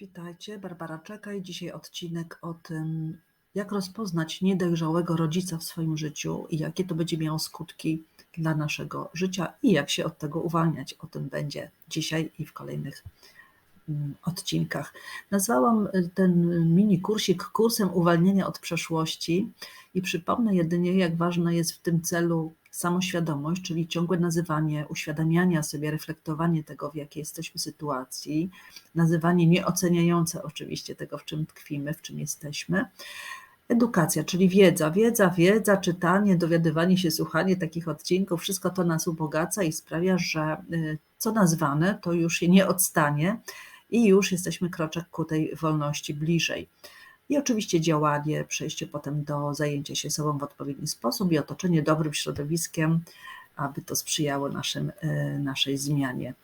Witajcie, Barbara Czekaj. Dzisiaj odcinek o tym, jak rozpoznać niedojrzałego rodzica w swoim życiu i jakie to będzie miało skutki dla naszego życia i jak się od tego uwalniać. O tym będzie dzisiaj i w kolejnych mm, odcinkach. Nazwałam y, ten mini kursik kursem uwalnienia od przeszłości i przypomnę jedynie, jak ważne jest w tym celu samoświadomość, czyli ciągłe nazywanie, uświadamiania sobie, reflektowanie tego, w jakiej jesteśmy sytuacji, nazywanie nieoceniające oczywiście tego, w czym tkwimy, w czym jesteśmy. Edukacja, czyli wiedza, wiedza, wiedza, czytanie, dowiadywanie się, słuchanie takich odcinków, wszystko to nas ubogaca i sprawia, że y, co nazwane, to już się nie odstanie i już jesteśmy kroczek ku tej wolności bliżej. I oczywiście działanie, przejście potem do zajęcia się sobą w odpowiedni sposób i otoczenie dobrym środowiskiem, aby to sprzyjało naszym, e, naszej zmianie.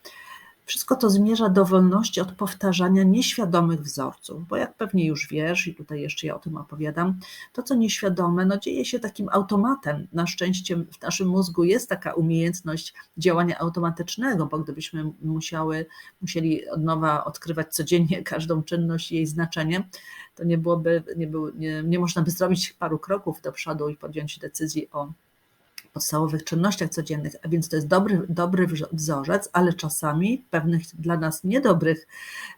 Wszystko to zmierza do wolności od powtarzania nieświadomych wzorców, bo jak pewnie już wiesz, i tutaj jeszcze ja o tym opowiadam, to co nieświadome, no dzieje się takim automatem. Na szczęście w naszym mózgu jest taka umiejętność działania automatycznego, bo gdybyśmy musiały, musieli od nowa odkrywać codziennie każdą czynność i jej znaczenie, to nie byłoby, nie, było, nie, nie można by zrobić paru kroków do przodu i podjąć decyzji o podstawowych czynnościach codziennych, a więc to jest dobry, dobry wzorzec, ale czasami w pewnych dla nas niedobrych,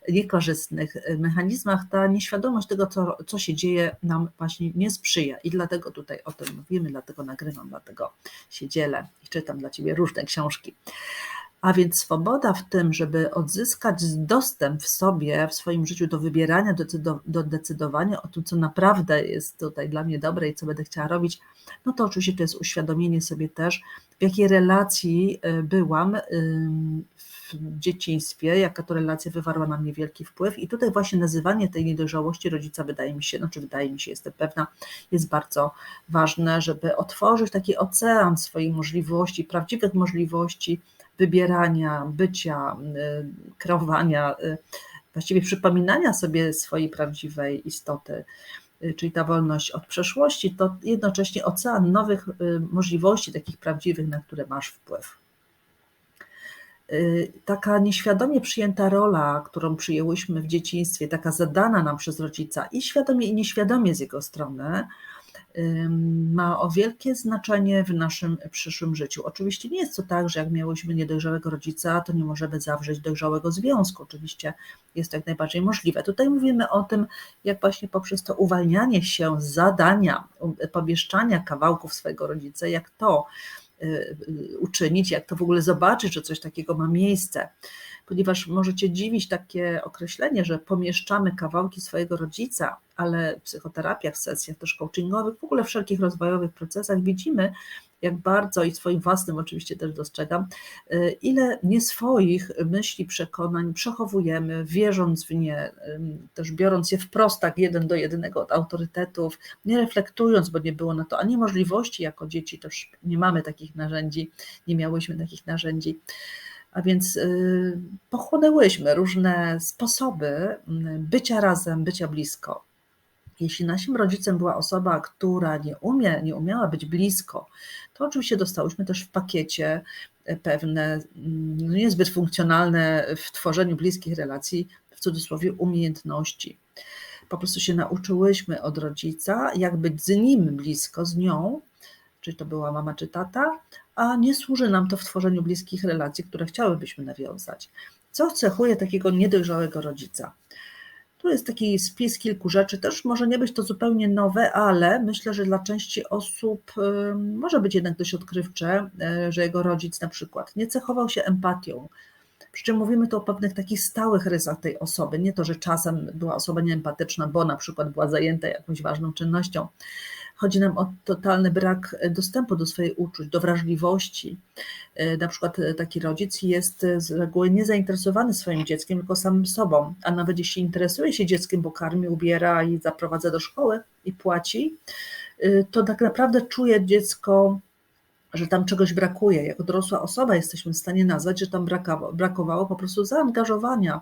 niekorzystnych mechanizmach ta nieświadomość tego, co, co się dzieje, nam właśnie nie sprzyja. I dlatego tutaj o tym mówimy, dlatego nagrywam, dlatego się dzielę i czytam dla Ciebie różne książki. A więc swoboda w tym, żeby odzyskać dostęp w sobie, w swoim życiu do wybierania, do, do decydowania o tym, co naprawdę jest tutaj dla mnie dobre i co będę chciała robić, no to oczywiście to jest uświadomienie sobie też, w jakiej relacji y, byłam w dzieciństwie, jaka to relacja wywarła na mnie wielki wpływ. I tutaj właśnie nazywanie tej niedojrzałości rodzica wydaje mi się, znaczy wydaje mi się, jestem pewna, jest bardzo ważne, żeby otworzyć taki ocean swoich możliwości, prawdziwych możliwości, wybierania, bycia, y, kreowania, y, właściwie przypominania sobie swojej prawdziwej istoty, y, czyli ta wolność od przeszłości, to jednocześnie ocean nowych możliwości, takich prawdziwych, na które masz wpływ. Taka nieświadomie przyjęta rola, którą przyjęłyśmy w dzieciństwie, taka zadana nam przez rodzica i świadomie i nieświadomie z jego strony, ma o wielkie znaczenie w naszym przyszłym życiu. Oczywiście nie jest to tak, że jak miałyśmy niedojrzałego rodzica, to nie możemy zawrzeć dojrzałego związku. Oczywiście jest to jak najbardziej możliwe. Tutaj mówimy o tym, jak właśnie poprzez to uwalnianie się z zadania, pomieszczania kawałków swojego rodzica, jak to uczynić, jak to w ogóle zobaczyć, że coś takiego ma miejsce. Ponieważ możecie dziwić takie określenie, że pomieszczamy kawałki swojego rodzica, ale w psychoterapiach, w sesjach też coachingowych, w ogóle wszelkich rozwojowych procesach widzimy, jak bardzo i swoim własnym oczywiście też dostrzegam, y, ile nie swoich myśli, przekonań przechowujemy, wierząc w nie, też biorąc je wprost tak jeden do jednego od autorytetów, nie reflektując, bo nie było na to ani możliwości jako dzieci, też nie mamy takich narzędzi, nie miałyśmy takich narzędzi. A więc y, pochłonęłyśmy różne sposoby mm, bycia razem, bycia blisko. Jeśli naszym rodzicem była osoba, która nie, umie, nie umiała być blisko, to oczywiście dostałyśmy też w pakiecie e, pewne mm, no niezbyt funkcjonalne w tworzeniu bliskich relacji, w cudzysłowie, umiejętności. Po prostu się nauczyłyśmy od rodzica, jak być z nim blisko, z nią, czy to była mama czy tata, a nie służy nam to w tworzeniu bliskich relacji, które chciałybyśmy nawiązać. Co cechuje takiego niedojrzałego rodzica? Tu jest taki spis kilku rzeczy, też może nie być to zupełnie nowe, ale myślę, że dla części osób może być jednak dość odkrywcze, e, że jego rodzic na przykład nie cechował się empatią. Przy czym mówimy tu o pewnych takich stałych rysach tej osoby. Nie to, że czasem była osoba nieempatyczna, bo na przykład była zajęta jakąś ważną czynnością, Chodzi nam o totalny brak dostępu do swojej uczuć, do wrażliwości. E, na przykład e, taki rodzic jest z reguły niezainteresowany swoim dzieckiem, tylko samym sobą, a nawet jeśli interesuje się dzieckiem, bo karmi, ubiera i zaprowadza do szkoły i płaci, e, to tak naprawdę czuje dziecko że tam czegoś brakuje. Jako dorosła osoba jesteśmy w stanie nazwać, że tam brakowało, brakowało po prostu zaangażowania,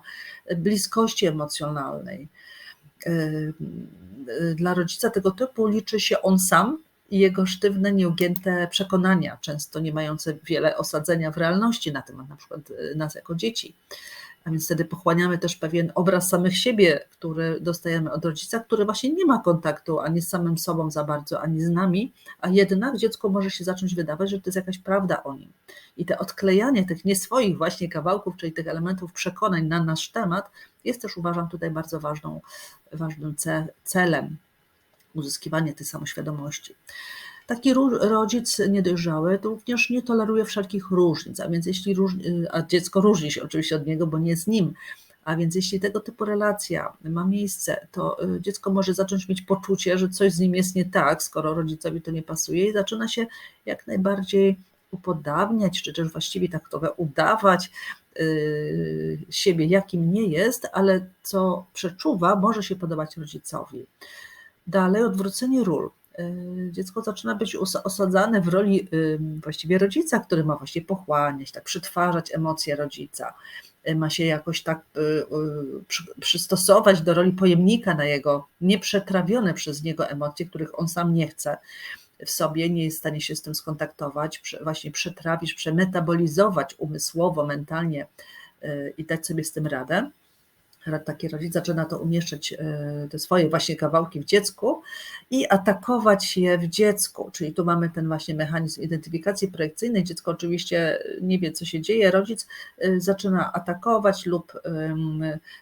bliskości emocjonalnej. Dla rodzica tego typu liczy się on sam i jego sztywne, nieugięte przekonania, często nie mające wiele osadzenia w realności na temat na przykład y, nas jako dzieci. A więc wtedy pochłaniamy też pewien obraz samych siebie, który dostajemy od rodzica, który właśnie nie ma kontaktu ani z samym sobą za bardzo, ani z nami, a jednak dziecko może się zacząć wydawać, że to jest jakaś prawda o nim. I te odklejanie tych nie swoich właśnie kawałków, czyli tych elementów przekonań na nasz temat, jest też uważam tutaj bardzo ważną, ważnym celem uzyskiwania tej samoświadomości. Taki rodzic niedojrzały również nie toleruje wszelkich różnic, a więc jeśli a dziecko różni się oczywiście od niego, bo nie z nim, a więc jeśli tego typu relacja ma miejsce, to y, dziecko może zacząć mieć poczucie, że coś z nim jest nie tak, skoro rodzicowi to nie pasuje i zaczyna się jak najbardziej upodabniać, czy też właściwie tak trochę udawać yy, siebie, jakim nie jest, ale co przeczuwa, może się podobać rodzicowi. Dalej odwrócenie ról. Y, dziecko zaczyna być osadzane w roli y, właściwie rodzica, który ma właśnie pochłaniać, tak przetwarzać emocje rodzica. Y, ma się jakoś tak przystosować do roli pojemnika na jego nieprzetrawione przez niego emocje, których on sam nie chce w sobie, nie jest w stanie się z tym skontaktować, właśnie przetrawić, przemetabolizować umysłowo, mentalnie i dać sobie z tym radę taki rodzic zaczyna to umieszczać, e, te swoje właśnie kawałki w dziecku i atakować je w dziecku. Czyli tu mamy ten właśnie mechanizm identyfikacji projekcyjnej. Dziecko oczywiście nie wie, co się dzieje. Rodzic e, zaczyna atakować lub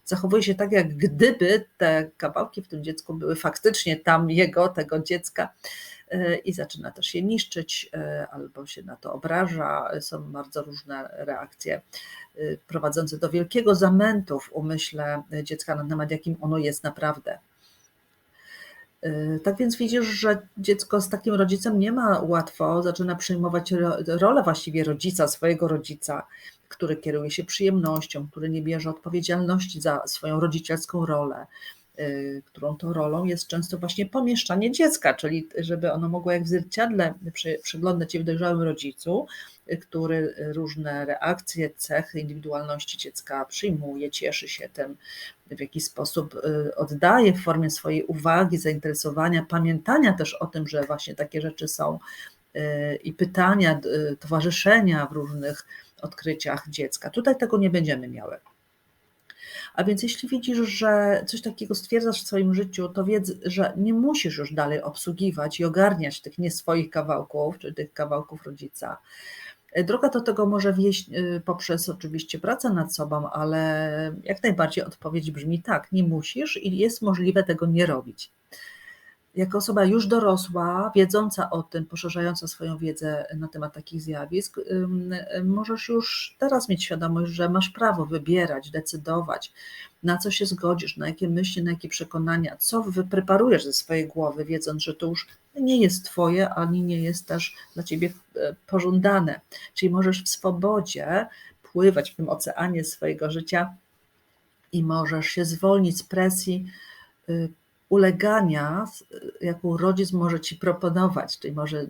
zachowuje się tak, jak gdyby te kawałki w tym dziecku były faktycznie tam jego, tego dziecka e, i zaczyna też je niszczyć albo się na to obraża. Są bardzo różne reakcje Y, prowadzące do wielkiego zamętu w umyśle dziecka na temat, jakim ono jest naprawdę. Tak więc widzisz, że dziecko z takim rodzicem nie ma łatwo, zaczyna przyjmować rolę właściwie rodzica, swojego rodzica, który kieruje się przyjemnością, który nie bierze odpowiedzialności za swoją rodzicielską rolę, którą to rolą jest często właśnie pomieszczanie dziecka, czyli żeby ono mogło jak w zwierciadle przeglądać się w dojrzałym rodzicu, y, który różne reakcje, cechy, indywidualności dziecka przyjmuje, cieszy się tym, w jakiś sposób y, oddaje w formie swojej uwagi, zainteresowania, pamiętania też o tym, że właśnie takie rzeczy są i pytania, towarzyszenia w różnych odkryciach dziecka. Tutaj tego nie będziemy miały. A więc jeśli widzisz, że coś takiego stwierdzasz w swoim życiu, to wiedz, że nie musisz już dalej obsługiwać i ogarniać tych nie swoich kawałków, czy tych kawałków rodzica. Droga do tego może wieść y, poprzez oczywiście pracę nad sobą, ale jak najbardziej odpowiedź brzmi tak, nie musisz i jest możliwe tego nie robić jako osoba już dorosła, wiedząca o tym, poszerzająca swoją wiedzę na temat takich zjawisk, możesz już teraz mieć świadomość, że masz prawo wybierać, decydować, na co się zgodzisz, na jakie myśli, na jakie przekonania, co wypreparujesz ze swojej głowy, wiedząc, że to już nie jest Twoje, ani nie jest też dla Ciebie e, pożądane. Czyli możesz w swobodzie pływać w tym oceanie swojego życia i możesz się zwolnić z presji y, ulegania, jaką rodzic może ci proponować, czyli może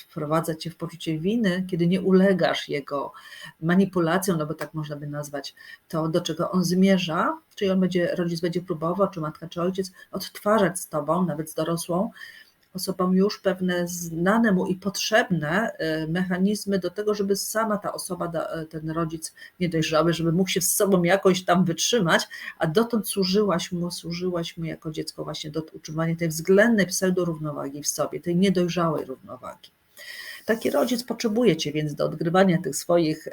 wprowadzać cię w poczucie winy, kiedy nie ulegasz jego manipulacjom, no bo tak można by nazwać to, do czego on zmierza, czyli on będzie, rodzic będzie próbował, czy matka, czy ojciec, odtwarzać z tobą, nawet z dorosłą, osobom już pewne znane mu i potrzebne y, mechanizmy do tego, żeby sama ta osoba, y, ten rodzic niedojrzały, żeby mógł się z sobą jakoś tam wytrzymać, a dotąd służyłaś mu, służyłaś mu jako dziecko właśnie do utrzymania tej względnej pseudorównowagi w sobie, tej niedojrzałej równowagi. Taki rodzic potrzebuje cię więc do odgrywania tych swoich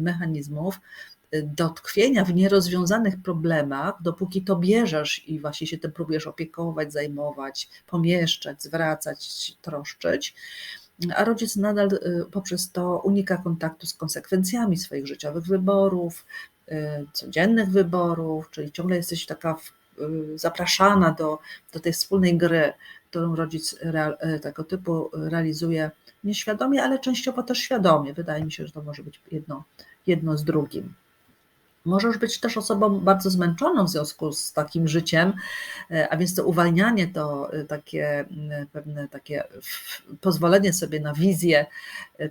mechanizmów, dotkwienia w nierozwiązanych problemach, dopóki to bierzesz i właśnie się tym próbujesz opiekować, zajmować, pomieszczać, zwracać, troszczyć, a rodzic nadal y, poprzez to unika kontaktu z konsekwencjami swoich życiowych wyborów, y, codziennych wyborów, czyli ciągle jesteś taka y, zapraszana do, do tej wspólnej gry, którą rodzic tego typu realizuje nieświadomie, ale częściowo też świadomie. Wydaje mi się, że to może być jedno, jedno z drugim. Możesz być też osobą bardzo zmęczoną w związku z takim życiem, e, a więc to uwalnianie to e, takie pewne takie pozwolenie sobie na wizję e,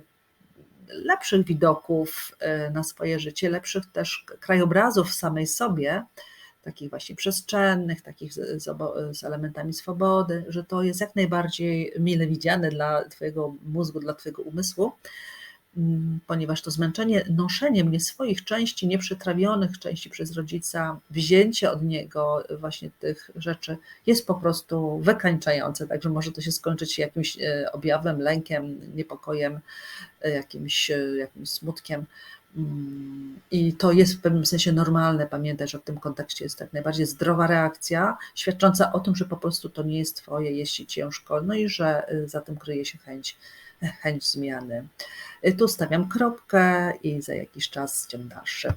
lepszych widoków na swoje życie, lepszych też krajobrazów w samej sobie, takich właśnie przestrzennych, takich z, z, elementami swobody, że to jest jak najbardziej mile widziane dla Twojego mózgu, dla Twojego umysłu ponieważ to zmęczenie noszeniem nie swoich części, nieprzetrawionych części przez rodzica, wzięcie od niego właśnie tych rzeczy jest po prostu wykańczające, także może to się skończyć jakimś e, objawem, lękiem, niepokojem, e, jakimś, e, jakimś smutkiem. Mm, I to jest w pewnym sensie normalne. Pamiętaj, że w tym kontekście jest tak najbardziej zdrowa reakcja, świadcząca o tym, że po prostu to nie jest Twoje, jeśli ciężko, no i że za tym kryje się chęć, chęć zmiany. Y, tu stawiam kropkę i za jakiś czas ciąg dalszy.